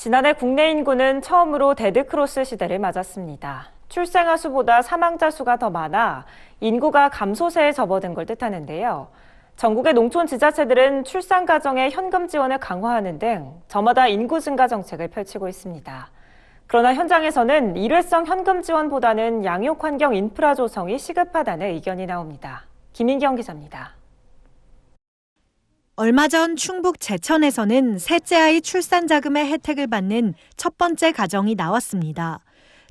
지난해 국내 인구는 처음으로 데드크로스 시대를 맞았습니다. 출생아 수보다 사망자 수가 더 많아 인구가 감소세에 접어든 걸 뜻하는데요. 전국의 농촌 지자체들은 출산 가정의 현금 지원을 강화하는 등 저마다 인구 증가 정책을 펼치고 있습니다. 그러나 현장에서는 일회성 현금 지원보다는 양육 환경 인프라 조성이 시급하다는 의견이 나옵니다. 김인경 기자입니다. 얼마 전 충북 제천에서는 셋째 아이 출산 자금의 혜택을 받는 첫 번째 가정이 나왔습니다.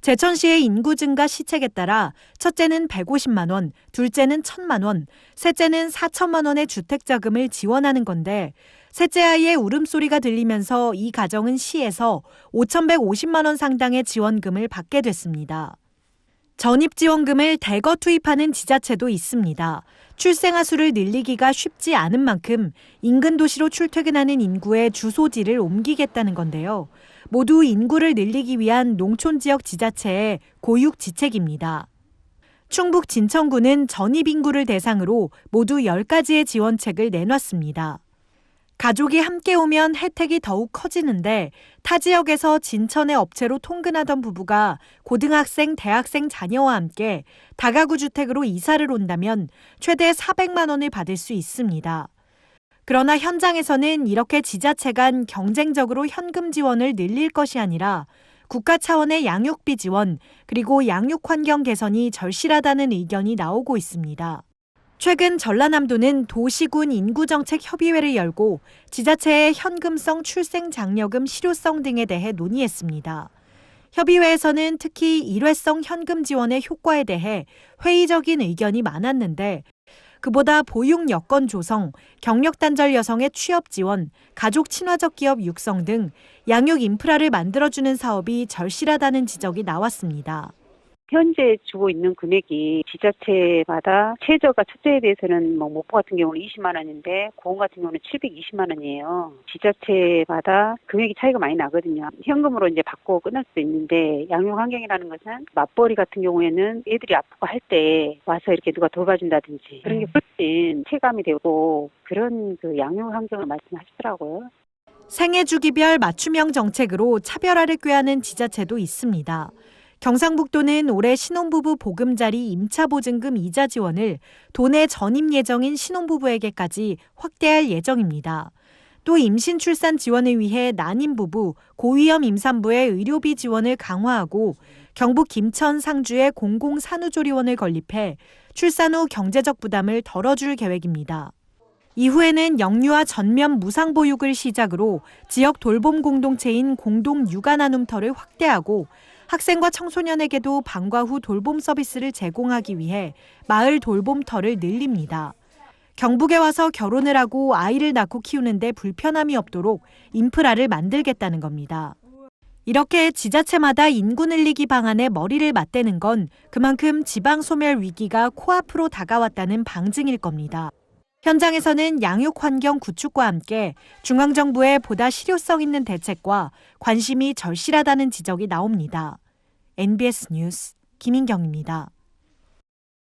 제천시의 인구 증가 시책에 따라 첫째는 150만 원, 둘째는 1000만 원, 셋째는 4천만 원의 주택 자금을 지원하는 건데 셋째 아이의 울음소리가 들리면서 이 가정은 시에서 5,150만 원 상당의 지원금을 받게 됐습니다. 전입 지원금을 대거 투입하는 지자체도 있습니다. 출생아 수를 늘리기가 쉽지 않은 만큼 인근 도시로 출퇴근하는 인구의 주소지를 옮기겠다는 건데요. 모두 인구를 늘리기 위한 농촌 지역 지자체의 고육 지책입니다. 충북 진천구는 전입 인구를 대상으로 모두 10가지의 지원책을 내놨습니다. 가족이 함께 오면 혜택이 더욱 커지는데 타 지역에서 진천의 업체로 통근하던 부부가 고등학생, 대학생 자녀와 함께 다가구 주택으로 이사를 온다면 최대 400만 원을 받을 수 있습니다. 그러나 현장에서는 이렇게 지자체 간 경쟁적으로 현금 지원을 늘릴 것이 아니라 국가 차원의 양육비 지원 그리고 양육 환경 개선이 절실하다는 의견이 나오고 있습니다. 최근 전라남도는 도시군 인구정책 협의회를 열고 지자체의 현금성 출생 장려금 실효성 등에 대해 논의했습니다. 협의회에서는 특히 일회성 현금 지원의 효과에 대해 회의적인 의견이 많았는데 그보다 보육 여건 조성, 경력 단절 여성의 취업 지원, 가족 친화적 기업 육성 등 양육 인프라를 만들어주는 사업이 절실하다는 지적이 나왔습니다. 현재 주고 있는 금액이 지자체마다 최저가 첫째에 대해서는 뭐 목포 같은 경우는 20만 원인데 고흥 같은 경우는 720만 원이에요. 지자체마다 금액이 차이가 많이 나거든요. 현금으로 이제 받고 끝날 수도 있는데 양육 환경이라는 것은 맞벌이 같은 경우에는 애들이 아프고 할 때 와서 이렇게 누가 돌봐준다든지 그런 게 훨씬 체감이 되고 그런 그 양육 환경을 말씀하시더라고요. 생애 주기별 맞춤형 정책으로 차별화를 꾀하는 지자체도 있습니다. 경상북도는 올해 신혼부부 보금자리 임차 보증금 이자 지원을 도내 전입 예정인 신혼부부에게까지 확대할 예정입니다. 또 임신 출산 지원을 위해 난임 부부, 고위험 임산부의 의료비 지원을 강화하고 경북 김천 상주에 공공 산후조리원을 건립해 출산 후 경제적 부담을 덜어줄 계획입니다. 이후에는 영유아 전면 무상 보육을 시작으로 지역 돌봄 공동체인 공동 육아 나눔터를 확대하고 학생과 청소년에게도 방과 후 돌봄 서비스를 제공하기 위해 마을 돌봄터를 늘립니다. 경북에 와서 결혼을 하고 아이를 낳고 키우는데 불편함이 없도록 인프라를 만들겠다는 겁니다. 이렇게 지자체마다 인구 늘리기 방안에 머리를 맞대는 건 그만큼 지방 소멸 위기가 코앞으로 다가왔다는 방증일 겁니다. 현장에서는 양육 환경 구축과 함께 중앙정부의 보다 실효성 있는 대책과 관심이 절실하다는 지적이 나옵니다. NBS 뉴스 김인경입니다.